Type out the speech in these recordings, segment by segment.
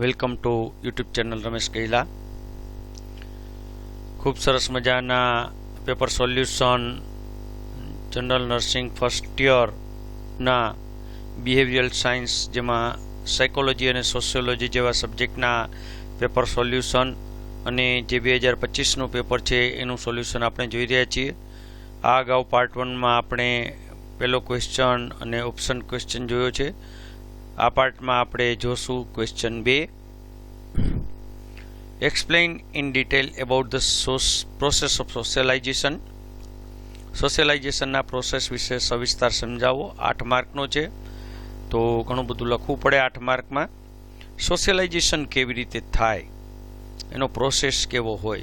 Welcome to YouTube channel Ramesh Kaila ખૂબ સરસ મજાના paper solution, general nursing first યરના behavioural science જેમાં psychology અને સોશિયોલોજી જેવા સબ્જેક્ટના પેપર સોલ્યુશન અને જે બે હજાર પચીસનું પેપર છે એનું સોલ્યુશન આપણે જોઈ રહ્યા છીએ. આ અગાઉ પાર્ટ વનમાં આપણે પહેલો ક્વેશ્ચન અને ઓપ્શન ક્વેશ્ચન જોયો છે. આ પાર્ટમાં આપણે જોશું ક્વેશ્ચન બે. Explain in detail about the sauce process of socialisation સોશિયલાઇઝેશનના પ્રોસેસ વિશે સવિસ્તાર સમજાવો. આઠ માર્કનો છે. તો ઘણું બધું લખવું પડે આઠ માર્કમાં. સોશિયલાઇઝેશન કેવી રીતે થાય? એનો પ્રોસેસ કેવો હોય?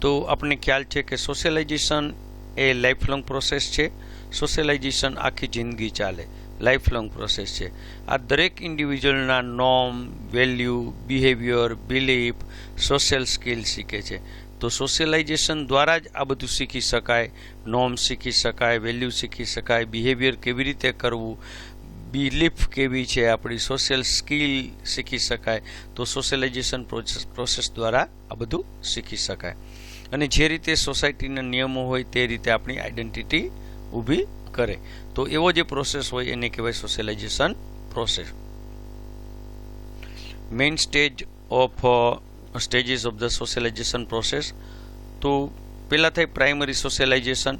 તો આપણને ખ્યાલ છે કે સોશિયલાઇઝેશન એ લાઈફ લોંગ પ્રોસેસ છે. સોશિયલાઇઝેશન આખી જિંદગી ચાલે. લાઈફ લોંગ પ્રોસેસ છે. આ દરેક ઇન્ડિવિજ્યુઅલના norm value behaviour belief social skill શીખે છે. તો સોશિયલાઇઝેશન દ્વારા જ આ બધું શીખી શકાય નોર્મ શીખી શકાય વેલ્યુ શીખી શકાય બિહેવિયર કેવી રીતે કરવું બિલીફ કેવી છે, આપણી સોશિયલ સ્કિલ શીખી શકાય. તો સોશિયલાઇઝેશન પ્રોસેસ પ્રોસેસ દ્વારા આ બધું શીખી શકાય. અને જે રીતે સોસાયટીના નિયમો હોય તે રીતે આપણી આઈડેન્ટિટી ઊભી કરે, તો એવો જે પ્રોસેસ હોય એને કહેવાય socialization process main stage of stages of the socialization process તો પહેલાં થાય પ્રાઇમરી સોશિયલાઇઝેશન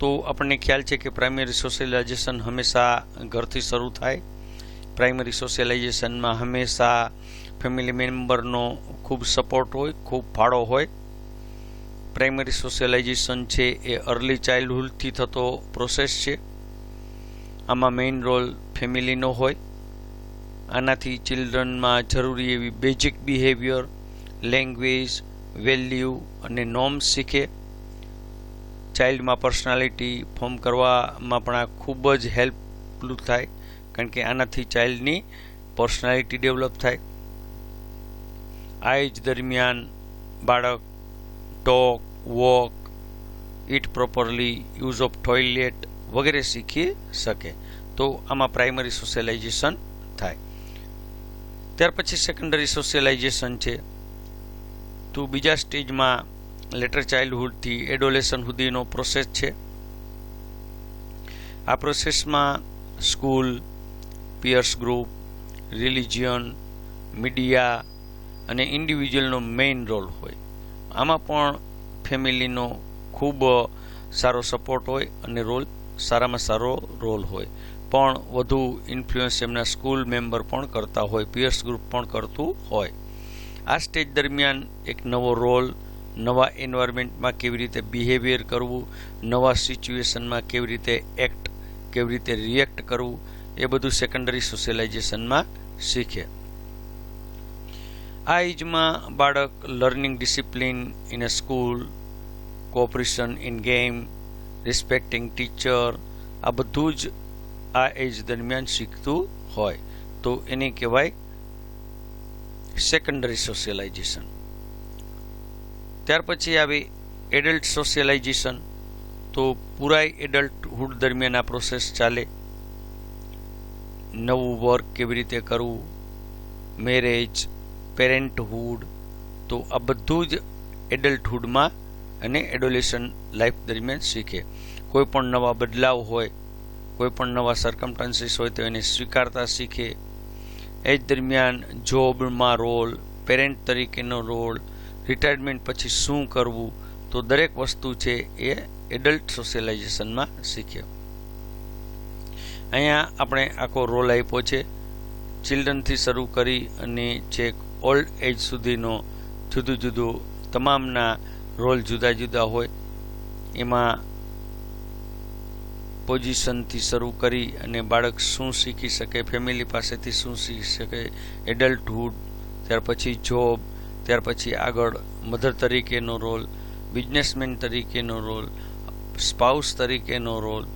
તો આપણને ખ્યાલ છે કે પ્રાઇમરી સોશિયલાઇઝેશન હંમેશા ઘરથી શરૂ થાય. પ્રાઇમરી સોશિયલાઇઝેશનમાં હંમેશા ફેમિલી મેમ્બરનો ખૂબ સપોર્ટ હોય, ખૂબ ફાળો હોય. પ્રાઇમરી સોશિયલાઇઝેશન છે એ અર્લી ચાઇલ્ડહુડથી થતો પ્રોસેસ છે. આમાં મેઇન રોલ ફેમિલીનો હોય. આનાથી ચિલ્ડ્રનમાં જરૂરી એવી બેઝિક બિહેવિયર લેંગ્વેજ વેલ્યુ અને નોર્મ્સ શીખે. ચાઇલ્ડમાં પર્સનાલિટી ફોર્મ કરવામાં પણ આ ખૂબ જ હેલ્પફુલ થાય, કારણ કે આનાથી ચાઇલ્ડની પર્સનાલિટી ડેવલપ થાય. આ એજ દરમિયાન બાળક, talk walk eat properly use of toilet વગેરે શીખી શકે. તો આમાં પ્રાઇમરી સોશિયલાઇઝેશન થાય. ત્યાર પછી સેકન્ડરી સોશિયલાઇઝેશન છે. તો બીજા સ્ટેજમાં લેટર ચાઇલ્ડહુડથી એડોલેશન સુધીનો પ્રોસેસ છે. આ પ્રોસેસમાં school peers group religion media અને ઇન્ડિવિજ્યુઅલનો મેઇન રોલ હોય. આમાં પણ ફેમિલીનો ખૂબ સારો સપોર્ટ હોય અને રોલ, સારામાં સારો રોલ હોય. પણ વધુ ઇન્ફ્લુઅન્સ એમના સ્કૂલ મેમ્બર પણ કરતા હોય પિયર્સ ગ્રુપ પણ કરતું હોય. આ સ્ટેજ દરમિયાન એક નવો રોલ નવા એન્વાયરમેન્ટમાં કેવી રીતે બિહેવિયર કરવું, નવા સિચ્યુએશનમાં કેવી રીતે એક્ટ કેવી રીતે રિએક્ટ કરવું, એ બધું સેકન્ડરી સોશિયલાઇઝેશનમાં શીખે. આ એજમાં બાળક learning discipline in a school cooperation in game respecting teacher આ બધું જ આ એજ દરમિયાન શીખતું હોય. તો એને કહેવાય સેકન્ડરી સોશિયલાઇઝેશન ત્યાર પછી આવી એડલ્ટ સોશિયલાઇઝેશન તો પૂરાય એડલ્ટહુડ દરમિયાન આ પ્રોસેસ ચાલે. નવું વર્ક કેવી રીતે કરવું? મેરેજ પેરેન્ટહુડ તો આ બધું જ એડલ્ટહુડમાં અને એડોલેશન લાઈફ દરમિયાન શીખે. કોઈ પણ નવા બદલાવ હોય, કોઈ પણ નવા સરકમટન્સીસ હોય તો એને સ્વીકારતા શીખે. એ જ દરમિયાન જોબમાં રોલ પેરેન્ટ તરીકેનો રોલ રિટાયરમેન્ટ પછી શું કરવું, તો દરેક વસ્તુ છે એ એડલ્ટ સોશિયલાઇઝેશનમાં શીખે. અહીંયા આપણે આખો રોલ આપ્યો છે. ચિલ્ડ્રનથી શરૂ કરી અને છેક ઓલ્ડ એજ સુધીનો જુદું જુદું તમામના રોલ જુદા જુદા હોય, એમાં પોઝિશનથી શરૂ કરી અને બાળક શું શીખી શકે, ફેમિલી પાસેથી શું શીખી શકે, એડલ્ટહુડ, ત્યાર પછી જોબ, ત્યાર પછી આગળ મધર તરીકેનો રોલ, બિઝનેસમેન તરીકેનો રોલ, સ્પાઉસ તરીકેનો રોલ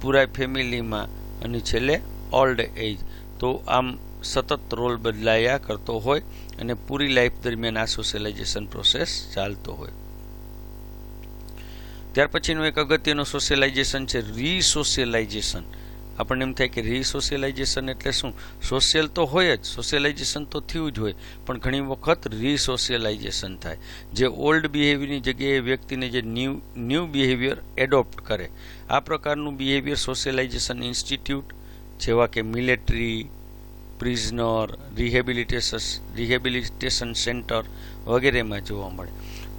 પૂરા ફેમિલીમાં અને છેલ્લે ઓલ્ડ એજ. તો આમ સતત રોલ બદલાયા કરતો હોય અને પૂરી લાઈફ દરમિયાન આ સોશિયલાઇઝેશન પ્રોસેસ ચાલતો હોય. ત્યાર પછીનું એક અગત્યનું સોશિયલાઇઝેશન છે રીસોશિયલાઇઝેશન આપણને એમ થાય કે રીસોશિયલાઇઝેશન એટલે શું? સોશિયલ તો હોય જ સોશિયલાઇઝેશન તો થયું જ હોય, પણ ઘણી વખત રીસોશિયલાઇઝેશન થાય. જે ઓલ્ડ બિહેવિયરની જગ્યાએ વ્યક્તિને જે ન્યૂ ન્યૂ બિહેવિયર એડોપ્ટ કરે. આ પ્રકારનું બિહેવિયર સોશિયલાઇઝેશન ઇન્સ્ટિટ્યૂટ જેવા કે military prisoner rehabilitation rehabilitation centre વગેરેમાં જોવા મળે.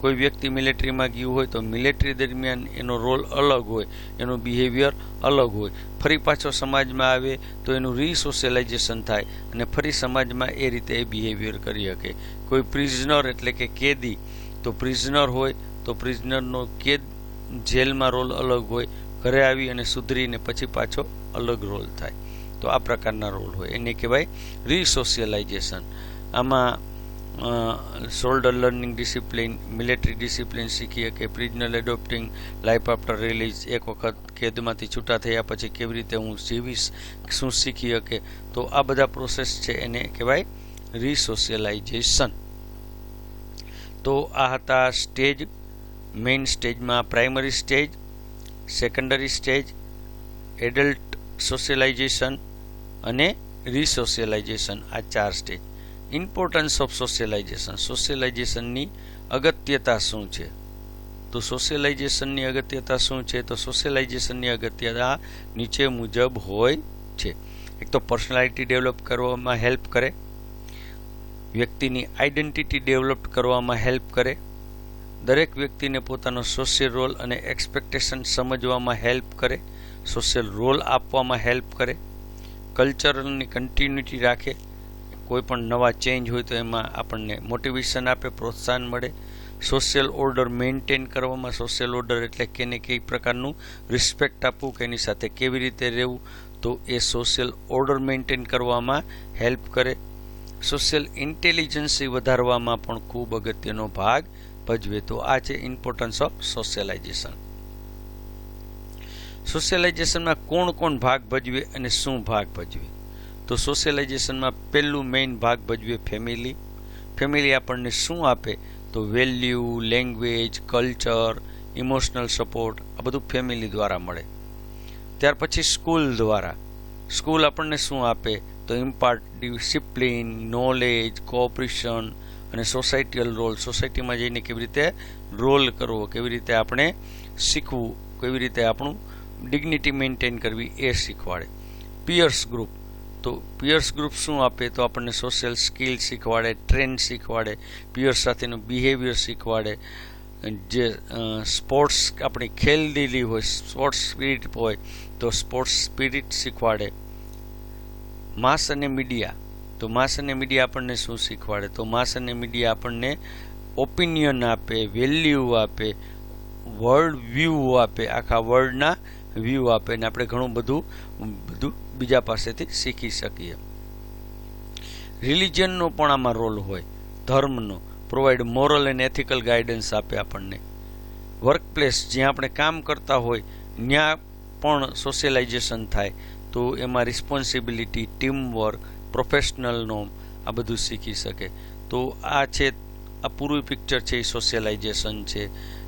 કોઈ વ્યક્તિ મિલિટરીમાં ગયું હોય તો મિલિટરી દરમિયાન એનો રોલ અલગ હોય, એનું બિહેવિયર અલગ હોય. ફરી પાછો સમાજમાં આવે તો એનું રીસોશિયલાઇઝેશન થાય અને ફરી સમાજમાં એ રીતે એ બિહેવિયર કરી શકે. કોઈ પ્રિઝનર એટલે કે કેદી, તો પ્રિઝનર હોય, તો પ્રિઝનરનો કેદ જેલમાં રોલ અલગ હોય, ઘરે આવી અને સુધરીને પછી પાછો અલગ રોલ થાય. તો આ પ્રકારના રોલ હોય. એને કહેવાય રીસોશિયલાઇઝેશન આમાં soldier learning discipline, military discipline શીખી શકે prisoner adopting, life after release, એક વખત કેદમાંથી છૂટા થયા પછી કેવી રીતે હું જીવીશ, શું શીખી શકે તો આ બધા પ્રોસેસ છે એને કહેવાય રિસોશિયલાઇઝેશન. તો આ હતા સ્ટેજ, મેઇન સ્ટેજમાં primary stage, secondary stage, adult socialization અને રિસોશિયલાઇઝેશન, આ ચાર સ્ટેજ. ઇમ્પોર્ટન્સ ઓફ સોશિયલાઇઝેશન સોશિયલાઇઝેશનની અગત્યતા શું છે? તો સોશિયલાઇઝેશનની અગત્યતા શું છે? તો સોશિયલાઇઝેશનની અગત્યતા નીચે મુજબ હોય છે. એક તો પર્સનાલિટી ડેવલપ કરવામાં હેલ્પ કરે. વ્યક્તિની આઈડેન્ટિટી ડેવલપ કરવામાં હેલ્પ કરે. દરેક વ્યક્તિને પોતાનો સોશિયલ રોલ અને એક્સપેક્ટેશન સમજવામાં હેલ્પ કરે. સોશિયલ રોલ આપવામાં હેલ્પ કરે. કલ્ચરલની કન્ટિન્યુટી રાખે. કોઈ પણ નવા ચેન્જ હોય તો એમાં આપણને મોટિવેશન આપે, પ્રોત્સાહન મળે. સોશિયલ ઓર્ડર મેન્ટેન કરવામાં સોશિયલ ઓર્ડર એટલે કેને કઈ પ્રકારનું રિસ્પેક્ટ આપવું કે એની સાથે કેવી રીતે રહેવું, તો એ સોશિયલ ઓર્ડર મેન્ટેન કરવામાં હેલ્પ કરે. સોશિયલ ઇન્ટેલિજન્સી વધારવામાં પણ ખૂબ અગત્યનો ભાગ ભજવે. તો આ છે ઇમ્પોર્ટન્સ ઓફ સોશિયલાઇઝેશન સોશિયલાઇઝેશનમાં કોણ કોણ ભાગ ભજવે અને શું ભાગ ભજવે? તો સોશિયલાઇઝેશનમાં પહેલું મેઇન ભાગ ભજવે ફેમિલી ફેમિલી આપણને શું આપે? તો value language culture emotional support આ બધું ફેમિલી દ્વારા મળે. ત્યાર પછી સ્કૂલ દ્વારા. સ્કૂલ આપણને શું આપે? તો ઇમ્પાર્ટ ડિસિપ્લિન નોલેજ કોઓપરેશન અને સોસાયટીયલ રોલ સોસાયટીમાં જઈને કેવી રીતે રોલ કરવો? કેવી રીતે આપણે શીખવું? કેવી રીતે આપણું ડિગ્નિટી મેન્ટેન કરવી? એ શીખવાડે. પિયર્સ ગ્રુપ તો પિયર્સ ગ્રુપ શું આપે? તો આપણને સોશિયલ સ્કિલ શીખવાડે ટ્રેન્ડ શીખવાડે પિયર્સ સાથેનું બિહેવિયર શીખવાડે. જે સ્પોર્ટ્સ આપણી ખેલદીલી હોય સ્પોર્ટ્સ સ્પિરિટ હોય, તો સ્પોર્ટ્સ સ્પિરિટ શીખવાડે. માસ અને મીડિયા તો માસ અને મીડિયા આપણને શું શીખવાડે? તો માસ અને મીડિયા આપણને ઓપિનિયન આપે વેલ્યુ આપે વર્લ્ડ વ્યૂ આપે, આખા વર્લ્ડના વ્યૂ આપે. ને આપણે ઘણું બધું બધું બીજા પાસેથી શીખી શકીએ. રિલિજનનો પણ આમાં રોલ હોય. ધર્મનો. Provide moral and ethical guidance આપે આપણને. વર્કપ્લેસ જ્યાં આપણે કામ કરતા હોય, ત્યાં પણ સોશિયલાઇઝેશન થાય. તો એમાં રિસ્પોન્સિબિલિટી ટીમ વર્ક પ્રોફેશનલ નોમ આ બધું શીખી શકે. તો આ છે, આ પૂરું પિક્ચર છે એ સોશિયલાઇઝેશન છે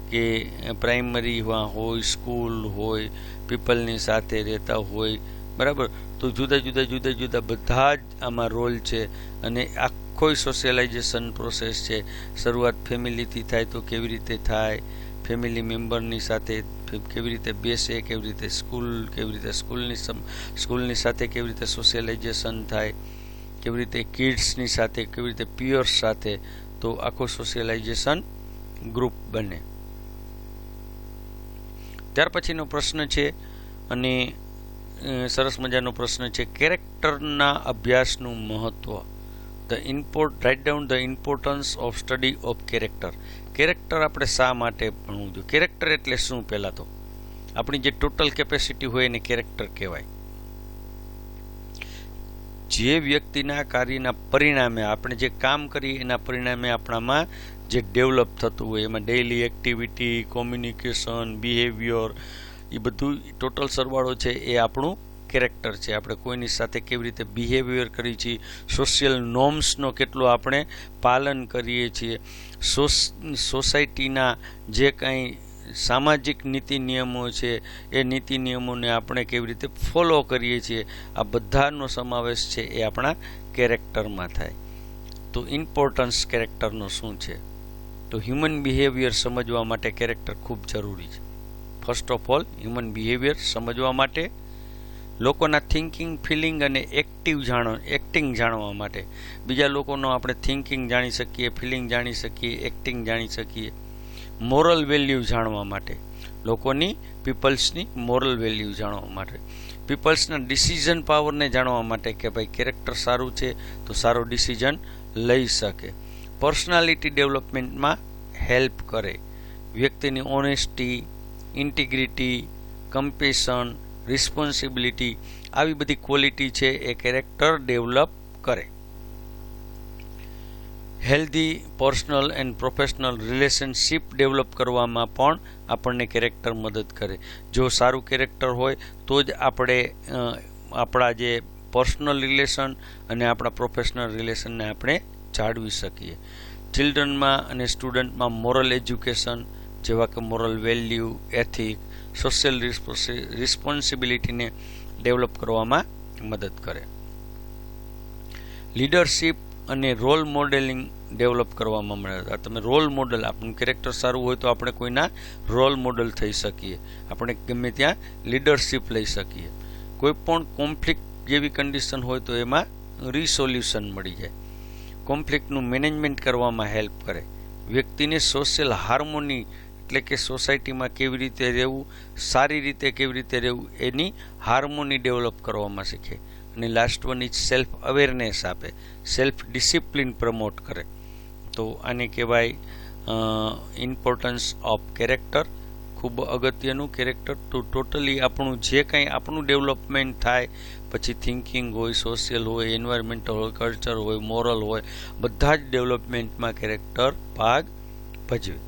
કે પ્રાઇમરીમાં હોય સ્કૂલ હોય પીપલની સાથે રહેતા હોય બરાબર? તો જુદા જુદા જુદા જુદા બધા જ આમાં રોલ છે અને આખો સોશિયલાઇઝેશન પ્રોસેસ છે. શરૂઆત ફેમિલીથી થાય તો કેવી રીતે થાય? ફેમિલી મેમ્બરની સાથે કેવી રીતે બેસે? કેવી રીતે સ્કૂલ કેવી રીતે સ્કૂલની સ્કૂલની સાથે કેવી રીતે સોશિયલાઇઝેશન થાય? કેવી રીતે કિડ્સની સાથે, કેવી રીતે પિયર્સ સાથે? તો આખું સોશિયલાઇઝેશન ગ્રુપ બને. ત્યાર પછીનો પ્રશ્ન છે અને સરસ મજાનો પ્રશ્ન છે. કેરેક્ટરના અભ્યાસનું મહત્વ. The import write down the importance of study of character character આપણે શા માટે ભણવું જોઈએ? કેરેક્ટર એટલે શું પહેલાં તો? આપણી જે ટોટલ કેપેસિટી હોય એને કેરેક્ટર કહેવાય. જે વ્યક્તિના કાર્યના પરિણામે, આપણે જે કામ કરીએ એના પરિણામે આપણામાં જે ડેવલપ થતું હોય, એમાં ડેઇલી એક્ટિવિટી કોમ્યુનિકેશન બિહેવિયર એ બધું ટોટલ સરવાળો છે એ આપણું કેરેક્ટર છે. આપણે કોઈની સાથે કેવી રીતે બિહેવિયર કરીએ છીએ સોશિયલ નોર્મ્સનો કેટલો આપણે પાલન કરીએ છીએ સોસાયટીના જે કાંઈ સામાજિક નીતિ નિયમો છે, એ નીતિ નિયમોને આપણે કેવી રીતે ફોલો કરીએ છીએ, આ બધાનો સમાવેશ છે એ આપણા કેરેક્ટરમાં થાય. તો ઇમ્પોર્ટન્સ કેરેક્ટરનો શું છે? તો હ્યુમન બિહેવિયર સમજવા માટે કેરેક્ટર ખૂબ જરૂરી છે. First of all human behaviour સમજવા માટે, લોકોના થિંકિંગ ફિલિંગ અને એક્ટિવ જાણો એક્ટિંગ જાણવા માટે. બીજા લોકોનો આપણે થિંકિંગ જાણી શકીએ ફિલિંગ જાણી શકીએ એક્ટિંગ જાણી શકીએ. મોરલ વેલ્યુ જાણવા માટે. લોકોની પીપલ્સની મોરલ વેલ્યુ જાણવા માટે. પીપલ્સના ડિસિઝન પાવરને જાણવા માટે કે ભાઈ કેરેક્ટર સારું છે, તો સારો ડિસિઝન લઈ શકે. પર્સનાલિટી ડેવલપમેન્ટમાં હેલ્પ કરે. વ્યક્તિની ઓનેસ્ટી ઇન્ટિગ્રિટી, કમ્પેશન, રિસ્પોન્સિબિલિટી આવી બધી ક્વોલિટી છે એ કેરેક્ટર ડેવલપ કરે. Healthy, personal and professional relationship develop કરવામાં પણ આપણને કેરેક્ટર મદદ કરે. જો સારું કેરેક્ટર હોય, તો જ આપણે આપણા જે પર્સનલ રિલેશન અને આપણા પ્રોફેશનલ રિલેશનને આપણે જાળવી શકીએ. ચિલ્ડ્રનમાં અને સ્ટુડન્ટમાં મોરલ એજ્યુકેશન જેવા કે મોરલ વેલ્યુ એથિક સોશિયલ રિસ્પોન્સિબિલિટીને ડેવલપ કરવામાં મદદ કરે. લીડરશિપ અને રોલ મોડેલિંગ ડેવલપ કરવામાં મળે તમે રોલ મોડલ આપણું કેરેક્ટર સારું હોય તો આપણે કોઈના રોલ મોડલ થઈ શકીએ. આપણે ગમે ત્યાં લીડરશિપ લઈ શકીએ. કોઈ પણ કોન્ફ્લિક્ટ જેવી કન્ડિશન હોય તો એમાં રિસોલ્યુશન મળી જાય. કોન્ફ્લિક્ટનું મેનેજમેન્ટ કરવામાં હેલ્પ કરે. વ્યક્તિને સોશિયલ હાર્મોની એટલે કે સોસાયટીમાં કેવી રીતે રહેવું, સારી રીતે કેવી રીતે રહેવું, એની હાર્મોની ડેવલપ કરવામાં શીખે અને last one is self awareness આપે સેલ્ફ ડિસિપ્લિન પ્રમોટ કરે. તો આને કહેવાય ઇમ્પોર્ટન્સ ઓફ કેરેક્ટર ખૂબ અગત્યનું કેરેક્ટર તો ટોટલી આપણું જે કંઈ આપણું ડેવલપમેન્ટ થાય, પછી થિંકિંગ હોય સોશિયલ હોય એન્વાયરમેન્ટલ હોય કલ્ચર હોય મોરલ હોય, બધા જ ડેવલપમેન્ટમાં કેરેક્ટર ભાગ ભજવે.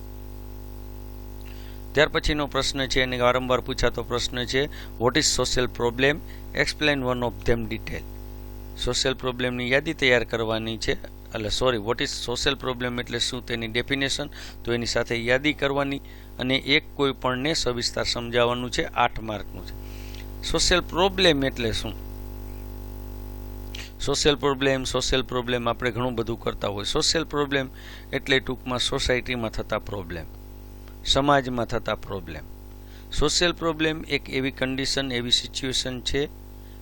ત્યાર પછીનો પ્રશ્ન છે અને વારંવાર પૂછાતો પ્રશ્ન છે what is social problem explain one of them detail social પ્રોબ્લેમની યાદી તૈયાર કરવાની છે. એટલે sorry what is social problem એટલે શું તેની ડેફિનેશન તો એની સાથે યાદી કરવાની અને એક કોઈ પણને સવિસ્તાર સમજાવવાનું છે, આઠ માર્કનું છે. સોશિયલ પ્રોબ્લેમ એટલે શું? સોશિયલ પ્રોબ્લેમ સોશિયલ પ્રોબ્લેમ આપણે ઘણું બધું કરતા હોય. સોશિયલ પ્રોબ્લેમ એટલે ટૂંકમાં સોસાયટીમાં થતા પ્રોબ્લેમ સમાજમાં થતા પ્રોબ્લેમ સોશિયલ પ્રોબ્લેમ એક એવી કન્ડિશન એવી સિચ્યુએશન છે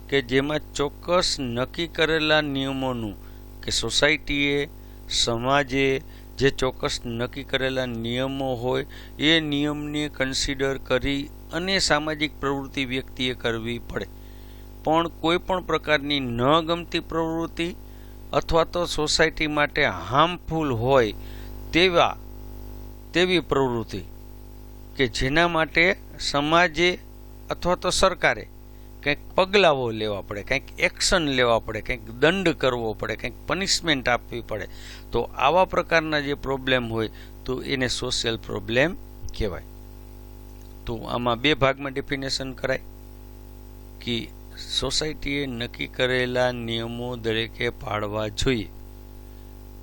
કે જેમાં ચોક્કસ નક્કી કરેલા નિયમોનું કે સોસાયટીએ સમાજે જે ચોક્કસ નક્કી કરેલા નિયમો હોય, એ નિયમને કન્સિડર કરી અને સામાજિક પ્રવૃત્તિ વ્યક્તિએ કરવી પડે. પણ કોઈ પણ પ્રકારની ન ગમતી પ્રવૃત્તિ અથવા તો સોસાયટી માટે હાર્મફુલ હોય તેવા, તેવી પ્રવૃત્તિ કે જેના માટે સમાજે અથવા તો સરકારે કંઈક પગલાઓ લેવા પડે, કંઈક એક્શન લેવા પડે, કંઈક દંડ કરવો પડે, કંઈક પનિશમેન્ટ આપવી પડે, તો આવા પ્રકારના જે પ્રોબ્લેમ હોય તો એને સોશિયલ પ્રોબ્લેમ કહેવાય. તો આમાં બે ભાગમાં ડેફિનેશન કરાય, કે સોસાયટીએ નક્કી કરેલા નિયમો દરેકે પાળવા જોઈએ.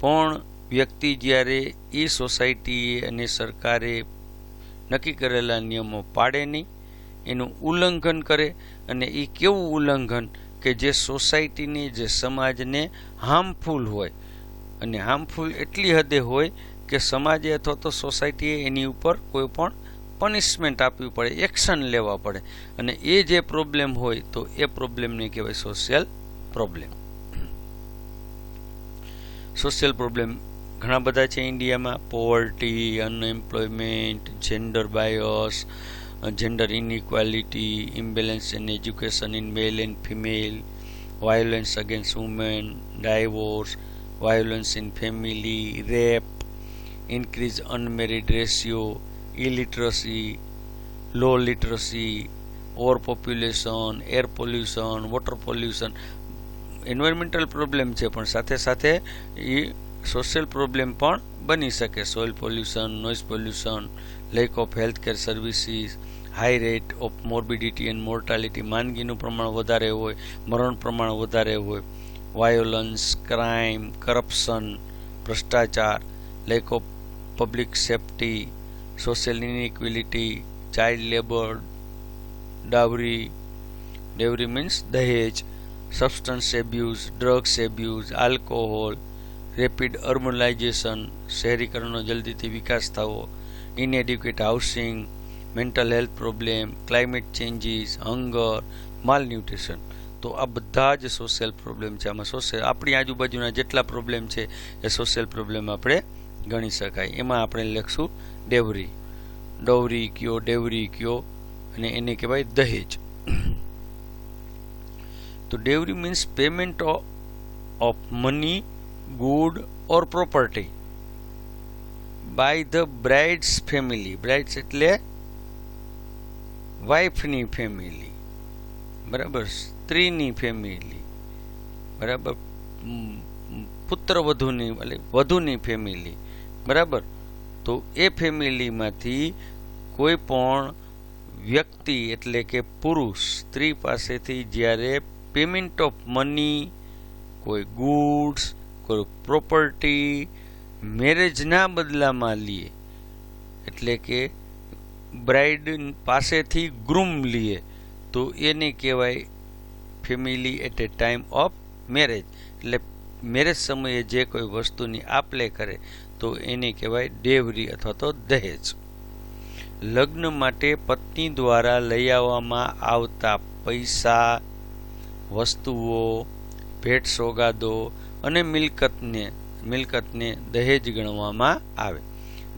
પણ વ્યક્તિ જ્યારે એ સોસાયટીએ અને સરકારે નક્કી કરેલા નિયમો પાડે નહીં, એનું ઉલ્લંઘન કરે અને એ કેવું ઉલ્લંઘન કે જે સોસાયટીને, જે સમાજને હાર્મફુલ હોય. અને હાર્મફુલ એટલી હદે હોય કે સમાજે અથવા તો સોસાયટીએ એની ઉપર કોઈ પણ પનિશમેન્ટ આપવી પડે, એક્શન લેવા પડે. અને એ જે પ્રોબ્લેમ હોય તો એ પ્રોબ્લેમને કહેવાય સોશિયલ પ્રોબ્લેમ. સોશિયલ પ્રોબ્લેમ ઘણા બધા છે ઇન્ડિયામાં. Poverty unemployment gender bias gender inequality imbalance in education in male and female violence against women divorce violence in family rape increase unmarried ratio illiteracy low literacy overpopulation air pollution water pollution environmental problem છે, પણ સાથે સાથે એ social problem પણ બની શકે. Soil pollution, noise pollution, lack of health care services, high rate of morbidity and mortality માંદગીનું પ્રમાણ વધારે હોય, મરણ પ્રમાણ વધારે હોય, વાયોલન્સ, ક્રાઇમ, કરપ્શન, ભ્રષ્ટાચાર, lack of public safety, social inequality, child labour dowry dowry means દહેજ, substance abuse, drugs abuse, alcohol rapid urbanization, શહેરીકરણનો જલ્દીથી વિકાસ થવો inadequate housing mental health problem climate changes hunger malnutrition તો આ બધા જ સોશિયલ પ્રોબ્લેમ છે. આમાં સોશિયલ આપણી આજુબાજુના જેટલા પ્રોબ્લેમ છે, એ સોશિયલ પ્રોબ્લેમ આપણે ગણી શકાય. એમાં આપણે લખશું ડેવરી ડોવરી કયો ડેવરી કયો, અને એને કહેવાય દહેજ. તો dowry means payment of money good or property by the bride's family bride's એટલે વાઇફની ફેમિલી બરાબર? સ્ત્રીની ફેમિલી બરાબર? પુત્ર વધુની, એટલે વધુની ફેમિલી બરાબર? તો એ ફેમિલીમાંથી કોઈ પણ વ્યક્તિ, એટલે કે પુરુષ, સ્ત્રી પાસેથી જ્યારે પેમેન્ટ ઓફ મની કોઈ ગુડ્સ કોઈ પ્રોપર્ટી મેરેજના બદલામાં લઈએ. એટલે કે બ્રાઇડ પાસેથી ગ્રૂમ લઈએ. તો એને કહેવાય family at a time of marriage એટલે મેરેજ સમયે જે કોઈ વસ્તુની આપલે કરે, તો એને કહેવાય ડેવરી અથવા તો દહેજ. લગ્ન માટે પત્ની દ્વારા લઈ આવવામાં આવતા પૈસા, વસ્તુઓ, ભેટ સોગાદો અને મિલકતને મિલકતને દહેજ ગણવામાં આવે.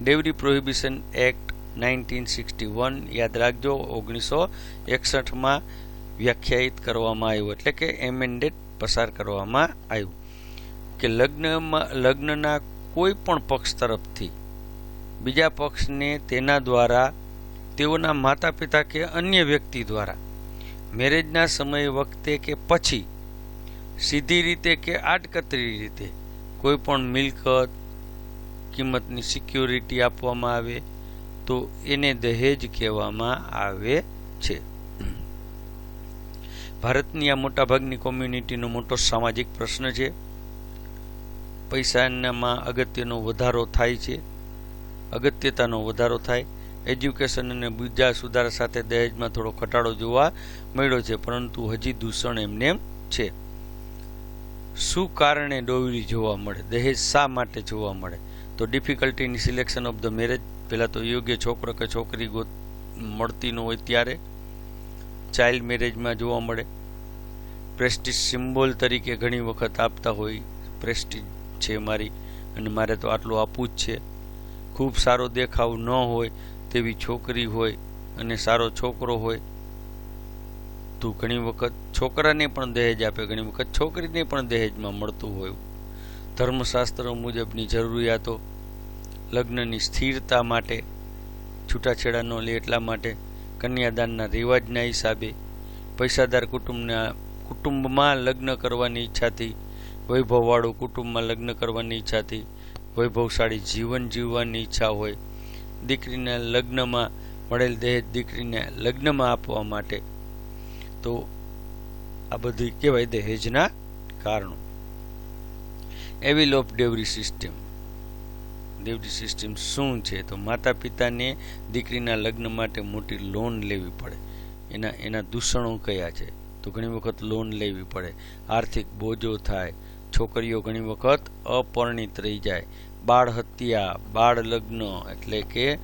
Dowry prohibition act nineteen sixty one યાદ રાખજો, ઓગણીસો એકસઠમાં વ્યાખ્યાયિત કરવામાં આવ્યું, એટલે કે એમેન્ડેડ પસાર કરવામાં આવ્યું. કે લગ્નમાં, લગ્નના કોઈ પણ પક્ષ તરફથી બીજા પક્ષને તેના દ્વારા, તેઓના માતા પિતા કે અન્ય વ્યક્તિ દ્વારા, મેરેજના સમય વખતે કે પછી સીધી રીતે કે આડકતરી રીતે કોઈ પણ મિલકત, કિંમતની સિક્યોરિટી આપવામાં આવે તો એને દહેજ કહેવામાં આવે છે. ભારતની આ મોટાભાગની કોમ્યુનિટીનો મોટો સામાજિક પ્રશ્ન છે. પૈસાનામાં અગત્યનો વધારો થાય છે. અગત્યતાનો વધારો થાય. એજ્યુકેશન અને બીજા સુધારા સાથે દહેજમાં થોડો ઘટાડો જોવા મળ્યો છે, પરંતુ હજી દૂષણ એમને છે. શું કારણે ડોવરી જોવા મળે? દહેજ શા માટે જોવા મળે? તો difficulty in selection of the marriage પહેલાં તો યોગ્ય છોકરો કે છોકરી ગોત મળતી ન હોય ત્યારે ચાઇલ્ડ મેરેજમાં જોવા મળે. પ્રેસ્ટીજ સિમ્બોલ તરીકે ઘણી વખત આપતા હોય. પ્રેસ્ટીજ છે મારી અને મારે તો આટલું આપવું જ છે. ખૂબ સારો દેખાવ ન હોય તેવી છોકરી હોય અને સારો છોકરો હોય તો ઘણી વખત છોકરાને પણ દહેજ આપે, ઘણી વખત છોકરીને પણ દહેજમાં મળતું હોય. ધર્મશાસ્ત્ર મુજબની જરૂરિયાતો, લગ્નની સ્થિરતા માટે છૂટાછેડા ન લે એટલા માટે, કન્યાદાનના રિવાજના હિસાબે, પૈસાદાર કુટુંબના, કુટુંબમાં લગ્ન કરવાની ઈચ્છાથી, વૈભવવાળું કુટુંબમાં લગ્ન કરવાની ઈચ્છાથી, વૈભવશાળી જીવન જીવવાની ઈચ્છા હોય. દીકરીને લગ્નમાં મળેલ દહેજ દીકરીને લગ્નમાં આપવા માટે તો આ બધી કહેવાય દહેજના કારણો. Evil of dowry system. Dowry system શું છે? તો માતા પિતાને દીકરીના લગ્ન માટે મોટી લોન લેવી પડે. એના એના દૂષણો કયા છે? તો ઘણી વખત લોન લેવી પડે. આર્થિક બોજો થાય. છોકરીઓ ઘણી વખત અપરિણિત રહી જાય. બાળ હત્યા, બાળ લગ્ન એટલે કે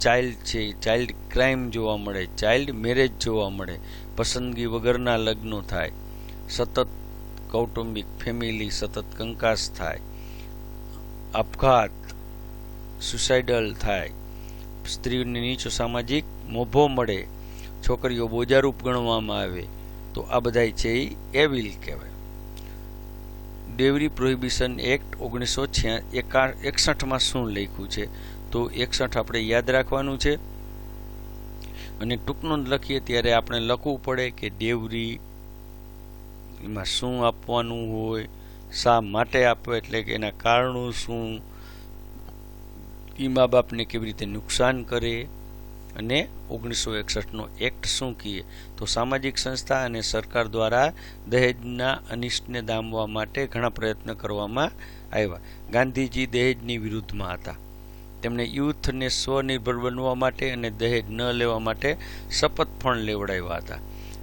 ચાઇલ્ડ છે ચાઇલ્ડ ક્રાઇમ જોવા મળે ચાઇલ્ડ મેરેજ જોવા મળે. પસંદગી વગરના લગ્નો થાય. સતત કૌટુંબિક ફેમિલી સતત કંકાસ થાય. આપઘાત સુસાઇડલ થાય. સ્ત્રીઓને નીચો સામાજિક મોભો મળે. છોકરીઓ બોજારૂપ ગણવામાં આવે. તો આ બધા છે એ એવિલ કહેવાય. ડેવરી પ્રોહિબિશન એક્ટ ઓગણીસો એકા, એકસઠમાં શું લખ્યું છે? તો એકસઠ આપણે યાદ રાખવાનું છે. અને ટૂંકનું લખીએ, ત્યારે આપણે લખવું પડે કે દેવરી એમાં શું આપવાનું હોય, શા માટે આપે, એટલે કે એના કારણો શું એ મા બાપને કેવી રીતે નુકસાન કરે, અને ઓગણીસો એકસઠનો એક્ટ શું કહીએ તો સામાજિક સંસ્થા અને સરકાર દ્વારા દહેજના અનિષ્ટને દામવા માટે ઘણા પ્રયત્ન કરવામાં આવ્યા. ગાંધીજી દહેજની વિરુદ્ધમાં હતા. તેમણે યુથને સ્વનિર્ભર બનવા માટે અને દહેજ ન લેવા માટે શપથ પણ લેવડાવ્યા હતા.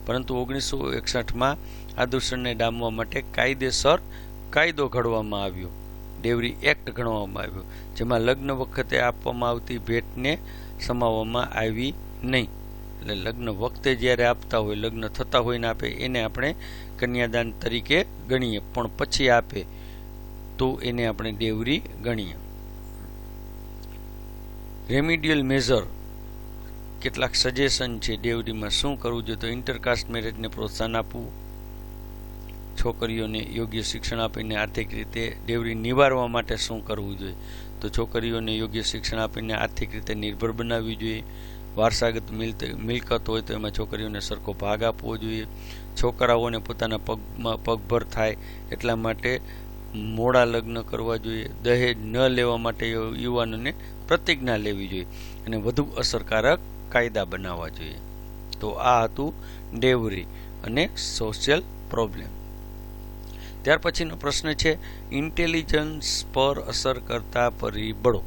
પરંતુ ઓગણીસો એકસઠમાં આ દૂષણને ડામવા માટે કાયદેસર કાયદો ઘડવામાં આવ્યો. ડેવરી એક્ટ ગણવામાં આવ્યો, જેમાં લગ્ન વખતે આપવામાં આવતી ભેટને સમાવવામાં આવી નહીં. એટલે લગ્ન વખતે જ્યારે આપતા હોય, લગ્ન થતા હોય ને આપે, એને આપણે કન્યાદાન તરીકે ગણીએ, પણ પછી આપે તો એને આપણે ડેવરી ગણીએ. રેમિડિયલ મેઝર કેટલાક સજેશન છે. ડેવરીમાં શું કરવું જોઈએ તો ઇન્ટરકાસ્ટ મેરેજને પ્રોત્સાહન આપવું. છોકરીઓને યોગ્ય શિક્ષણ આપીને આર્થિક રીતે ડેવરી નિવારવા માટે શું કરવું જોઈએ? તો છોકરીઓને યોગ્ય શિક્ષણ આપીને આર્થિક રીતે નિર્ભર બનાવવી જોઈએ. વારસાગત મિલકત હોય તો એમાં છોકરીઓને સરખો ભાગ આપવો જોઈએ. છોકરાઓને પોતાના પગમાં પગભર થાય એટલા માટે મોડા લગ્ન કરવા જોઈએ, દહેજ ન લેવા માટે યુવાનોને પ્રતિજ્ઞા લેવી જોઈએ અને વધુ અસરકારક કાયદા બનાવવા જોઈએ. તો આ હતું ડેવરી અને સોશિયલ પ્રોબ્લેમ. ત્યાર પછીનો પ્રશ્ન છે, ઇન્ટેલિજન્સ પર અસર કરતા પરિબળો.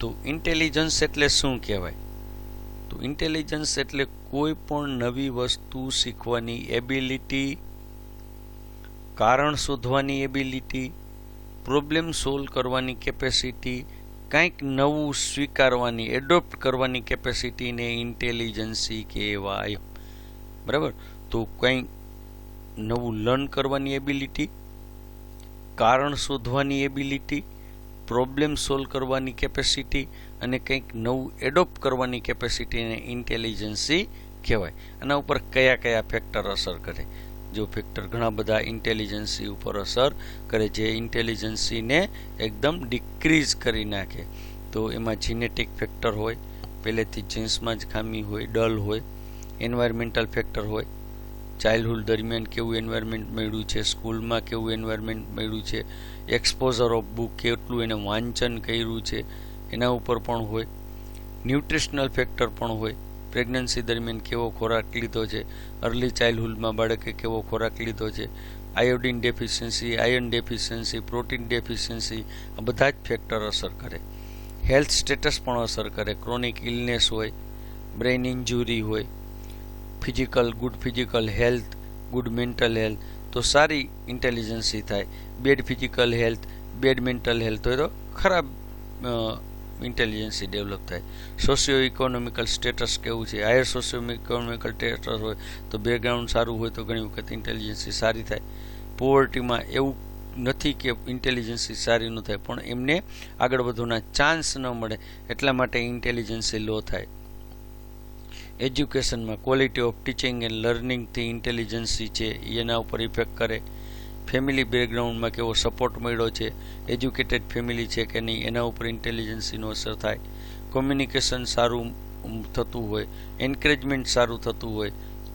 તો ઇન્ટેલિજન્સ એટલે શું કહેવાય? તો ઇન્ટેલિજન્સ એટલે કોઈ પણ નવી વસ્તુ શીખવાની એબિલિટી કારણ શોધવાની એબિલિટી પ્રોબ્લેમ સોલ્વ કરવાની કેપેસિટી કંઈક નવું સ્વીકારવાની એડોપ્ટ કરવાની કેપેસિટીને ઇન્ટેલિજન્સી કહેવાય. બરાબર? તો કંઈક નવું લર્ન કરવાની એબિલિટી કારણ શોધવાની એબિલિટી પ્રોબ્લેમ સોલ્વ કરવાની કેપેસિટી અને કંઈક નવું એડોપ્ટ કરવાની કેપેસિટીને ઇન્ટેલિજન્સી કહેવાય. આના ઉપર કયા કયા ફેક્ટર અસર કરે? જો ફેક્ટર ઘણા બધા ઇન્ટેલિજન્સી ઉપર અસર કરે, જે ઇન્ટેલિજન્સીને એકદમ ડિક્રીઝ કરી નાખે. તો એમાં જીનેટિક ફેક્ટર હોય, પહેલેથી જીન્સમાં જ ખામી હોય, ડલ હોય એન્વાયરમેન્ટલ ફેક્ટર હોય. ચાઇલ્ડહુડ દરમિયાન કેવું એન્વાયરમેન્ટ મળ્યું છે, સ્કૂલમાં કેવું એન્વાયરમેન્ટ મળ્યું છે એક્સપોઝર ઓફ બુક કેટલું એને વાંચન કર્યું છે, એના ઉપર પણ હોય. ન્યુટ્રિશનલ ફેક્ટર પણ હોય. પ્રેગ્નન્સી દરમિયાન કેવો ખોરાક લીધો છે? અર્લી ચાઇલ્ડહુડમાં બાળકે કેવો ખોરાક લીધો છે? Iodine deficiency iron deficiency protein deficiency આ બધા જ ફેક્ટર અસર કરે. હેલ્થ સ્ટેટસ પણ અસર કરે. ક્રોનિક ઇલનેસ હોય બ્રેઇન ઇન્જુરી હોય physical good physical health good mental health તો સારી ઇન્ટેલિજન્સી થાય. Bad physical health bad mental health હોય તો ખરાબ ઇન્ટેલિજન્સી ડેવલપ થાય. સોશિયો ઇકોનોમિકલ સ્ટેટસ કેવું છે? હાયર સોશિયો ઇકોનોમિકલ સ્ટેટસ હોય તો બેકગ્રાઉન્ડ સારું હોય તો ઘણી વખત ઇન્ટેલિજન્સી સારી થાય. પોવર્ટીમાં એવું નથી કે ઇન્ટેલિજન્સી સારી ન થાય, પણ એમને આગળ વધવાના ચાન્સ ન મળે, એટલા માટે ઇન્ટેલિજન્સી લો થાય. એજ્યુકેશનમાં ક્વોલિટી ઓફ ટીચિંગ એન્ડ લર્નિંગથી ઇન્ટેલિજન્સી છે, એના ઉપર ઇફેક્ટ કરે. ફેમિલી બેકગ્રાઉન્ડમાં કેવો સપોર્ટ મળ્યો છે એજ્યુકેટેડ ફેમિલી છે કે નહીં, એના ઉપર ઇન્ટેલિજન્સીનો અસર થાય. કોમ્યુનિકેશન સારું થતું હોય એન્કરેજમેન્ટ સારું થતું હોય,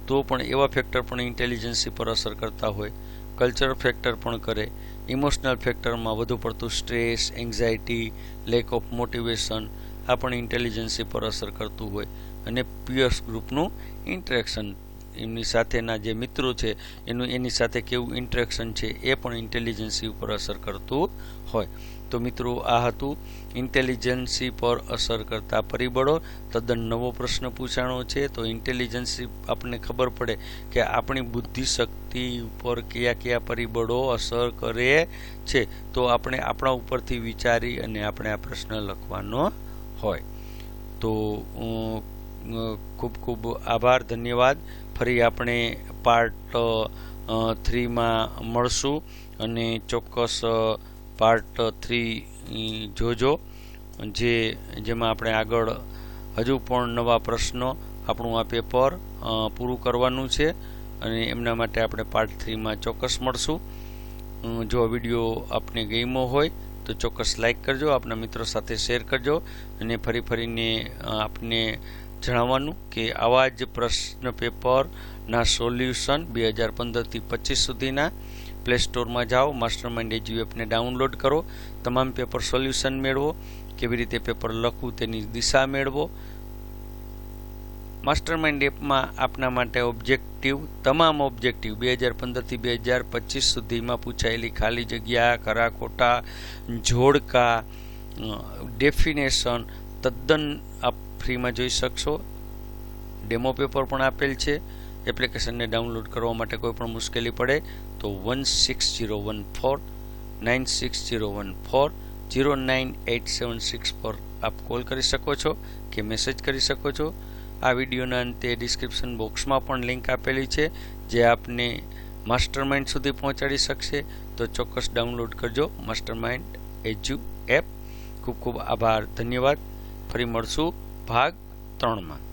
તો પણ એવા ફેક્ટર પણ ઇન્ટેલિજન્સી પર અસર કરતા હોય. કલ્ચર ફેક્ટર પણ કરે. ઇમોશનલ ફેક્ટરમાં વધુ પડતું stress anxiety lack of motivation આ પણ ઇન્ટેલિજન્સી પર અસર કરતું હોય. અને પિયર્સ ગ્રુપનું ઇન્ટરેક્શન એમની સાથેના જે મિત્રો છે, એનું એની સાથે કેવું ઇન્ટરેક્શન છે એ પણ ઇન્ટેલિજન્સી ઉપર અસર કરતું હોય. તો મિત્રો, આ હતું ઇન્ટેલિજન્સી પર અસર કરતા પરિબળો. તદ્દન નવો પ્રશ્ન પૂછાણો છે, તો ઇન્ટેલિજન્સી આપણને ખબર પડે કે આપણી બુદ્ધિશક્તિ ઉપર કયા કયા પરિબળો અસર કરે છે. તો આપણે આપણા ઉપરથી વિચારી અને આપણે આ પ્રશ્ન લખવાનો હોય. તો ખૂબ ખૂબ આભાર, ધન્યવાદ. ફરી આપણે પાર્ટ થ્રીમાં મળશું અને ચોક્કસ પાર્ટ થ્રી જોજો, જે, જેમાં આપણે આગળ હજુ પણ નવા પ્રશ્નો આપણું આ પેપર પૂરું કરવાનું છે અને એમના માટે આપણે પાર્ટ થ્રીમાં ચોક્કસ મળશું. જો વીડિયો આપને ગમ્યો હોય તો ચોક્કસ લાઇક કરજો, આપના મિત્રો સાથે શેર કરજો અને ફરી ફરીને આપને જણાવવાનું કે આવા જ પ્રશ્ન પેપરના સોલ્યુશન બે હજાર પંદરથી પચીસ સુધીના પ્લે સ્ટોરમાં જાઓ માસ્ટર માઇન્ડ એજ્યુ એપને ડાઉનલોડ કરો. તમામ પેપર સોલ્યુશન મેળવો, કેવી રીતે પેપર લખવું તેની દિશા મેળવો. માસ્ટર માઇન્ડ એપમાં આપના માટે ઓબ્જેક્ટિવ, તમામ ઓબ્જેક્ટિવ બે હજાર પંદરથી બે હજાર પચીસ સુધીમાં પૂછાયેલી ખાલી જગ્યા ખરા ખોટા જોડકા ડેફિનેશન, તદ્દન ફ્રીમાં જોઈ શકશો. ડેમો પેપર પણ આપેલ છે. એપ્લિકેશનને ડાઉનલોડ કરવા માટે કોઈ પણ મુશ્કેલી પડે તો one six zero one four, nine six zero one four zero nine eight seven six પર આપ કોલ કરી શકો છો કે મેસેજ કરી શકો છો. આ વિડીયોના અંતે ડિસ્ક્રિપ્શન બોક્સમાં પણ લિંક આપેલી છે, જે આપને માસ્ટર માઇન્ડ સુધી પહોંચાડી શકશે. તો ચોક્કસ ડાઉનલોડ કરજો માસ્ટર માઇન્ડ એજ્યુ એપ. ખૂબ ખૂબ આભાર, ધન્યવાદ. ફરી મળશું. ભાગ ત્રણમાં.